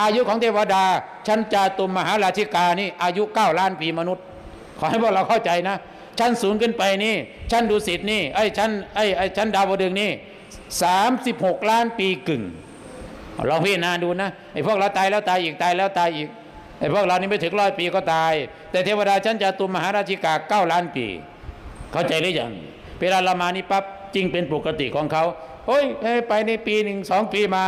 อายุของเทวดา ชั้นจาตุมมหาราชิกานี่อายุ9ล้านปีมนุษย์ ขอให้พวกเราเข้าใจนะ ชั้นสูงขึ้นไปนี่ ชั้นดุสิตนี่ไอ้ชั้นไอ้ไอ้ชั้นดาวดึงนี่36 ล้านปีกึ่งลองพิจารณาดูนะไอ้พวกเราตายแล้วตายอีกตายแล้วตายอีกไอ้พวกเรานี่ไม่ถึงร้อยปีก็ตาย แต่เทวดาชั้นจาตุมมหาราชิกาเก้าล้านปี เข้าใจหรือยังเวลาเรามานี่ปั๊บจริงเป็นปกติของเขาโอ้ยเอ้ยไปในปีหนึ่งสองปีมา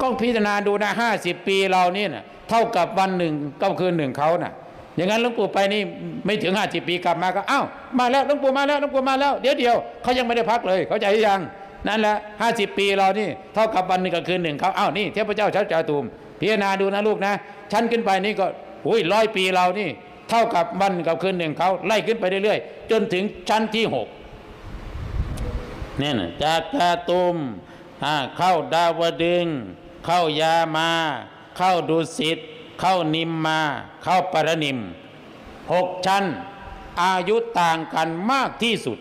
ก็พิจารณาดูนะห้าสิบปีเรานี่นะเท่ากับวันหนึ่งก็คืนหนึ่งเขาน่ะ อย่างนั้นหลวงปู่ไปนี่ไม่ถึงห้าสิบปีกลับมาก็อ้าวมาแล้วหลวงปู่มาแล้วหลวงปู่มาแล้วเดี๋ยวเดียวเขายังไม่ได้พักเลยเขาใจยังนั่นแหละห้าสิบปีเรานี่เท่ากับวันหนึ่งกับคืนหนึ่งเขาอ้าวนี่เทพเจ้าชัดจาตุมพิจารณาดูนะลูกนะชั้นขึ้นไปนี่ก็อุ้ยร้อยปีเรานี่ เท่ากับวันกับคืนหนึ่งเขาไล่ขึ้นไปเรื่อยๆจนถึงชั้นที่หกเนี่ยนะจากกาตุมเข้าดาวดึง เข้ายามา เข้าดุสิตเข้านิมมา เข้าปรนิมหกชั้น อายุต่างกันมากที่สุด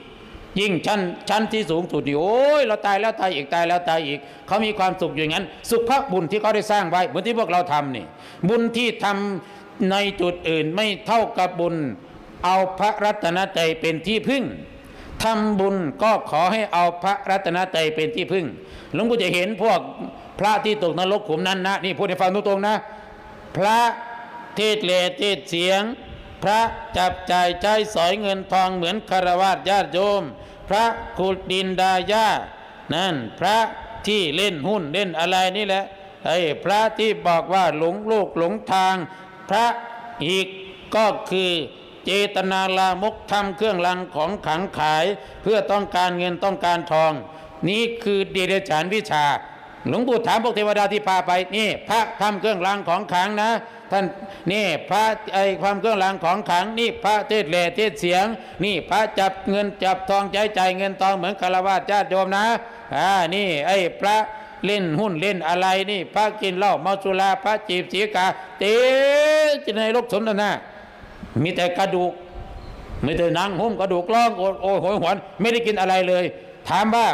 ยิ่งชั้นชั้นที่สูงสุดนี่โอ้ยเราตายแล้วตายอีกตายแล้วตายอีก เขามีความสุขอย่างนั้น สุขภบุญที่เขาได้สร้างไว้เหมือนที่พวกเราทำนี่บุญที่ทำในจุดอื่นไม่เท่ากับบุญ เอาพระรัตนตรัยเป็นที่พึ่งทำบุญก็ขอให้เอาพระรัตนตรัยเป็นที่พึ่งหลวงปู่จะเห็นพวก พระที่ตกนรกขุมนั้นนะนี่พูดให้ฟังตรงๆนะ พระเทศเลเทศเสียง พระจับจ่ายใช้สอยเงินทองเหมือนคารวะญาติโยม พระขุดดินดายานั่นพระที่เล่นหุ้นเล่นอะไรนี่แหละไอ้พระที่บอกว่าหลงโลกหลงทาง พระอีกก็คือเจตนาลามกทำเครื่องรางของขังขาย เพื่อต้องการเงินต้องการทอง นี่คือเดรัจฉานวิชา หลวงปู่ถามพวกเทวดาที่พาไปนี่พระทำเครื่องรางของขลังนะ ท่านนี่พระไอความเครื่องรางของขลังนี่พระเทศแหล่เทศเสียง นี่พระจับเงินจับทองใจใจายเงินทองเหมือนคารวะญาติโยมนะอ่านี่ไอ้พระเล่นหุ้นเล่นอะไรนี่ พระกินเหล้าเมาสุราพระจีบสีกาเตะจในโลกสมทนามีแต่กระดูกมีแต่นังหุ้มกระดูกร้องโอโอ้โหหวนไม่ได้กินอะไรเลย ถามว่า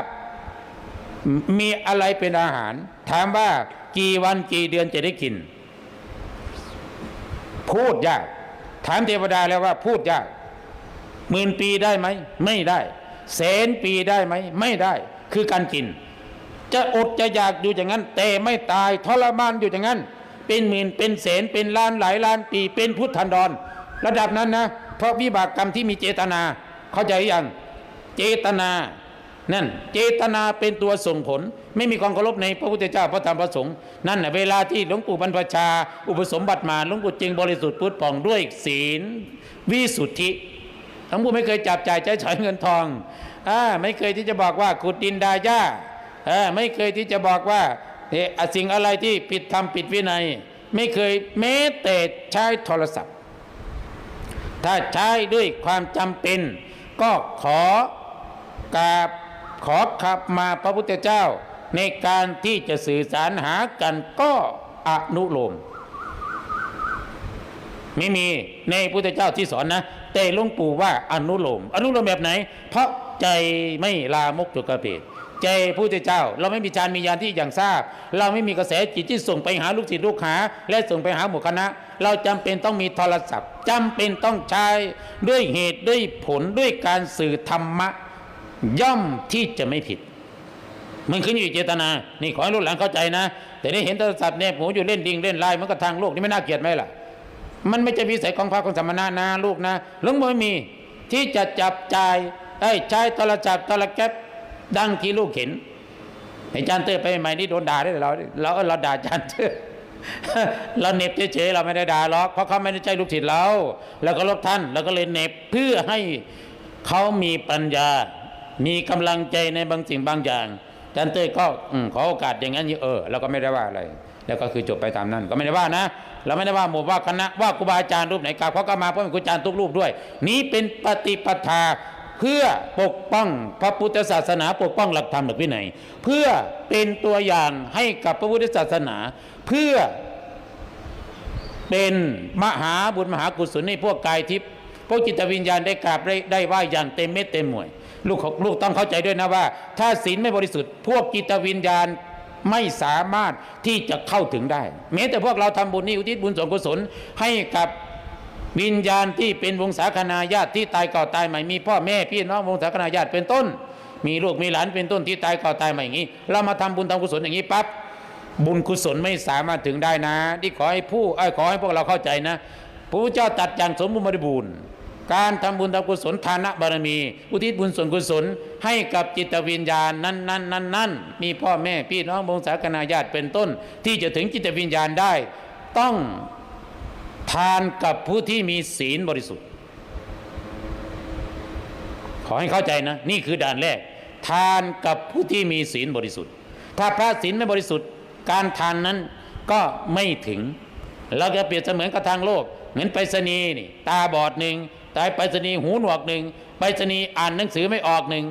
มีอะไรเป็นอาหาร ถามว่ากี่วันกี่เดือนจะได้กิน พูดยาก ถามเทวดาแล้วว่าพูดยากหมื่นปีได้ไหม ไม่ได้แสนปีได้ไหม ไม่ได้ คือการกิน จะอดจะอยากอยู่อย่างนั้น แต่ไม่ตายทรมานอยู่อย่างนั้น เป็นหมื่นเป็นแสนเป็นล้านหลายล้านปีเป็นพุทธันดร ระดับนั้นนะ เพราะวิบากกรรมที่มีเจตนา เข้าใจหรือยังเจตนา นั่นเจตนาเป็นตัวส่งผล ไม่มีความเคารพในพระพุทธเจ้าพระธรรมพระสงฆ์นั่นน่ะเวลาที่หลวงปู่บรรพชา อุปสมบัติมาหลวงปู่จึงบริสุทธิ์พุทธผ่องด้วยศีลวิสุทธิหลวงปู่ไม่เคยจับจ่ายใช้สอยเงินทองอ่าไม่เคยที่จะบอกว่าขุดดินดาย่าอ่าไม่เคยที่จะบอกว่าเออสิ่งอะไรที่ผิดธรรมผิดวินัย ไม่เคยแม้แต่ใช้โทรศัพท์ ถ้าใช้ด้วยความจำเป็น ก็ขอกราบ ขอขับมาพระพุทธเจ้า ในการที่จะสื่อสารหากันก็อนุโลมไม่มีในพุทธเจ้าที่สอนนะ แต่หลวงปู่ว่าอนุโลม อนุโลมแบบไหน เพราะใจไม่ลามกจุกกระเพดใจพุทธเจ้า เราไม่มีฌานมีญาณที่อย่างทราบ เราไม่มีกระแสจิตที่ส่งไปหาลูกศิษย์ลูกหา และส่งไปหาหมู่คณะ เราจำเป็นต้องมีโทรศัพท์จำเป็นต้องใช้ด้วยเหตุด้วยผลด้วยการสื่อธรรมะ ย่อมที่จะไม่ผิด มันขึ้นอยู่เจตนา นี่ขอให้รุ่นหลังเข้าใจนะ แต่นี่เห็นโทรศัพท์เนี่ยหมูอยู่เล่นดิงเล่นไลน์มันก็ทางโลกนี่ไม่น่าเกลียดไหมล่ะ มันไม่ใช่วิสัยของพระของสมณะนะลูกนะหลวงพ่อไม่มีที่จะจับจ่ายไอ้ใช้โทรศัพท์โทรแก๊ปดังที่ลูกเห็นไอ้จานเตอร์ไปใหม่นี่โดนด่าได้เราเราเราด่าจานเตอร์เราเน็บเฉยๆเราไม่ได้ด่าหรอกเพราะเขาไม่ได้ใจลูกศิษย์เรา แล้วก็ลบท่าน แล้วก็เลยเน็บเพื่อให้เขามีปัญญา มีกำลังใจในบางสิ่งบางอย่างอาจารย์เต้ยก็ขอโอกาสอย่างนั้นเออเราก็ไม่ได้ว่าอะไร แล้วก็คือจบไปตามนั้น ก็ไม่ได้ว่านะ เราไม่ได้ว่าหมู่ว่าคณะว่าครูบาอาจารย์รูปไหนกราบเขาก็มาเพราะเป็นครูอาจารย์ทุกรูปด้วย นี้เป็นปฏิปทาเพื่อปกป้องพระพุทธศาสนา ปกป้องหลักธรรมหลักวินัยเพื่อเป็นตัวอย่างให้กับพระพุทธศาสนา เพื่อเป็นมหาบุญมหากุศลในพวกกายทิพย์พวกจิตวิญญาณได้กราบได้ได้ไหว้อย่างเต็มเม็ดเต็มหน่วย ลูกของลูกต้องเข้าใจด้วยนะว่า ถ้าศีลไม่บริสุทธิ์ พวกจิตวิญญาณไม่สามารถที่จะเข้าถึงได้ แม้แต่พวกเราทำบุญนี่อุทิศบุญส่วนกุศลให้กับวิญญาณที่เป็นวงศาคณาญาติที่ตายก่อตายใหม่มีพ่อแม่พี่น้องวงศาคณาญาติเป็นต้น มีลูกมีหลานเป็นต้นที่ตายก่อตายใหม่อย่างนี้ เรามาทำบุญทำกุศลอย่างนี้ปั๊บบุญกุศลไม่สามารถถึงได้นะ ที่ขอให้ผู้ขอให้พวกเราเข้าใจนะพระพุทธเจ้าตรัดอย่างสมบูรณ์บริบูรณ์ การทำบุญทำกุศลทานะบารมี อุทิศบุญส่วนกุศล ให้กับจิตวิญญาณนั้นนั้นนั้นนั้นมีพ่อแม่พี่น้องวงศาคณาญาติเป็นต้น ที่จะถึงจิตวิญญาณได้ ต้องทานกับผู้ที่มีศีลบริสุทธิ์ ขอให้เข้าใจนะ นี่คือด่านแรก ทานกับผู้ที่มีศีลบริสุทธิ์ ถ้าพระศีลไม่บริสุทธิ์ การทานนั้นก็ไม่ถึงเราจะเปรียบเสมือนกับทางโลก เหมือนไปรษณีย์นี่ตาบอดหนึ่งตายไปรษณีย์หูหนวกหนึ่งไปรษณีย์อ่านหนังสือไม่ออกหนึ่ง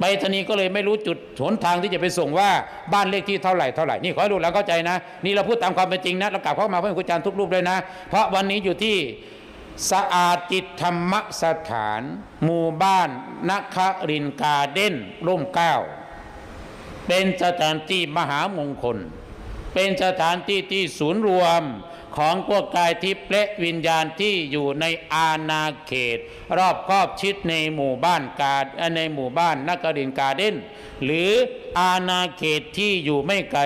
ไปรษณีย์ก็เลยไม่รู้จุดหนทางที่จะไปส่งว่าบ้านเลขที่เท่าไหร่เท่าไหร่นี่ขอให้ดูแล้วเข้าใจนะ นี่เราพูดตามความเป็นจริงนะเรากลับเข้ามาเพื่อนครูอาจารย์ทุกรูปเลยนะ เพราะวันนี้อยู่ที่สะอาดจิตธรรมสถาน หมู่บ้านนัครินกาเด้นร่มเกล้า เป็นสถานที่มหามงคล เป็นสถานที่ที่ศูนย์รวม ของพวกกายทิพย์และวิญญาณที่อยู่ในอาณาเขต รอบครอบชิดในหมู่บ้านกาเอ่อในหมู่บ้านนักกรินกาเด้นหรืออาณาเขตที่อยู่ไม่ไกล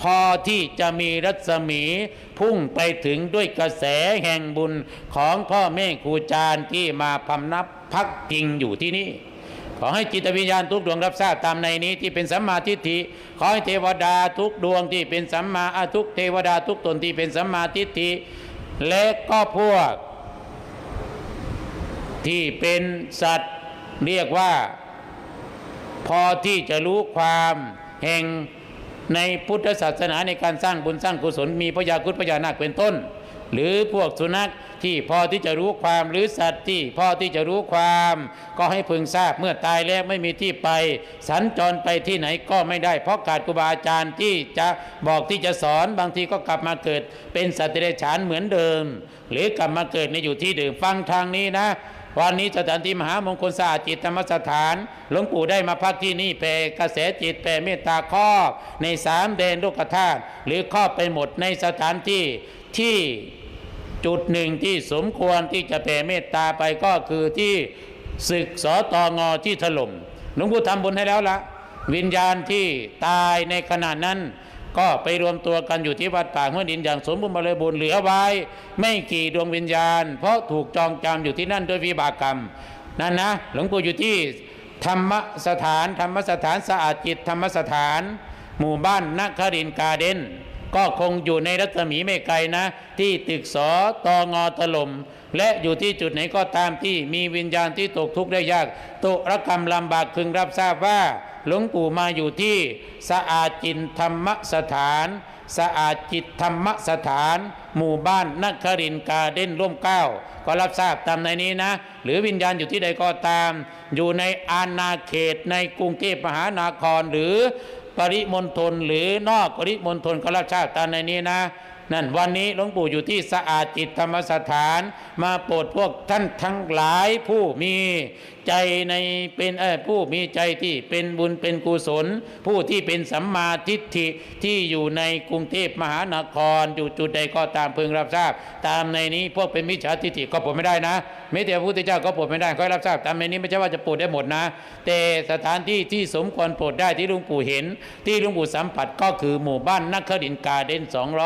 พอที่จะมีรัศมีพุ่งไปถึงด้วยกระแสแห่งบุญของพ่อแม่ครูอาจารย์ที่มาพำนับพักพิงอยู่ที่นี่ ขอให้จิตวิญญาณทุกดวงรับทราบตามในนี้ที่เป็นสัมมาทิฏฐิขอให้เทวดาทุกดวงที่เป็นสัมมาอาทุกเทวดาทุกตนที่เป็นสัมมาทิฏฐิและก็พวก ที่เป็นสัตว์เรียกว่า พอที่จะรู้ความแห่งในพุทธศาสนาในการสร้างบุญสร้างกุศลมีพระญาครุฑพระญานาคเป็นต้น หรือพวกสุนัขที่พอที่จะรู้ความหรือสัตว์ที่พอที่จะรู้ความ ก็ให้พึงทราบเมื่อตายแล้วไม่มีที่ไป สัญจรไปที่ไหนก็ไม่ได้ เพราะขาดครูบาอาจารย์ที่จะบอกที่จะสอนบางทีก็กลับมาเกิด เป็นสัตว์เดรัจฉานเหมือนเดิม หรือกลับมาเกิดในอยู่ที่เดิมฟังทางนี้นะวันนี้สถานที่มหามงคลสะอาดจิตธรรมสถาน หลวงปู่ได้มาพักที่นี่แผ่กระแสจิตแผ่เมตตาครอบในสามแดนโลกธาตุหรือครอบไปหมดในสถานที่ที่ จุดหนึ่งที่สมควรที่จะแผ่เมตตาไปก็คือที่ศึกสตองอที่ถล่มหลวงปู่ทำบุญให้แล้วละวิญญาณที่ตายในขณะนั้น ก็ไปรวมตัวกันอยู่ที่วัดป่าห้วยดินอย่างสมบูรณ์บริบูรณ์เหลือไว้ ไม่กี่ดวงวิญญาณ เพราะถูกจองจำอยู่ที่นั่นด้วยวิบากกรรม นั่นนะ หลวงปู่อยู่ที่ธรรมสถาน ธรรมสถานสะอาดจิตธรรมสถาน หมู่บ้านนักครินกาเดน ก็คงอยู่ในรัศมีไม่ไกลนะ ที่ตึกสอตองอถล่มและอยู่ที่จุดไหนก็ตามที่มีวิญญาณที่ตกทุกข์ได้ยากตกระกรรมลำบากพึงรับทราบว่า หลวงปู่มาอยู่ที่สะอาดจิตธรรมสถานสะอาดจิตธรรมสถาน หมู่บ้านนักครินการเด้นร่มเก้า ก็รับทราบตามในนี้นะ หรือวิญญาณอยู่ที่ใดก็ตาม อยู่ในอาณาเขตในกรุงเทพมหานครหรือ ปริมณฑลหรือนอกปริมณฑลก็รับชาติตามในนี้นะนั่นวันนี้หลวงปู่อยู่ที่สะอาดจิตธรรมสถาน มาโปรดพวกท่านทั้งหลายผู้มี ใจในเป็นผู้มีใจที่เป็นบุญเป็นกุศล ผู้ที่เป็นสัมมาทิฏฐิที่อยู่ในกรุงเทพมหานครอยู่จุดใดก็ตามพึงรับทราบ ตามในนี้พวกเป็นมิจฉาทิฏฐิก็ปรดไม่ได้นะไม่แต่พระพุทธเจ้าก็ปรดไม่ได้ก็ให้รับทราบ ตามในนี้ไม่ใช่ว่าจะปรดได้หมดนะ แต่สถานที่ที่สมควรปรดได้ที่ลวงปู่เห็น ที่ลวงปู่สัมผัสก็คือหมู่บ้านนักขดินกาเด้น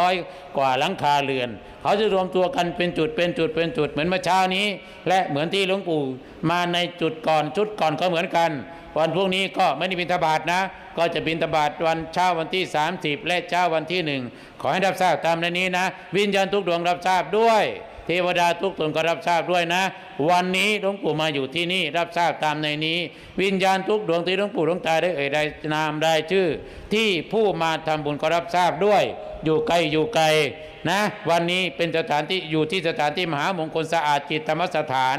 200 กว่าหลังคาเรือน เขาจะรวมตัวกันเป็นจุดเป็นจุดเป็นจุดเหมือนเมื่อเช้านี้ และเหมือนที่ลวงปู่มาในจุดดก่อนจุดก่อนก็เหมือนกัน วันพวกนี้ก็ไม่ได้บิณฑบาตนะ ก็จะบิณฑบาตวันเช้าวันที่ 30 และเช้าวันที่หนึ่งขอให้รับทราบตามในนี้นะ วิญญาณทุกดวงรับทราบด้วย เทวดาทุกตนก็รับทราบด้วยนะ วันนี้หลวงปู่มาอยู่ที่นี่รับทราบตามในนี้ วิญญาณทุกดวงที่หลวงปู่หลวงตาได้เอ่ยได้นามได้ชื่อ ที่ผู้มาทำบุญก็รับทราบด้วยอยู่ไกลอยู่ไกลนะ วันนี้เป็นสถานที่อยู่ที่สถานที่มหามงคลสะอาดจิตธรรมสถาน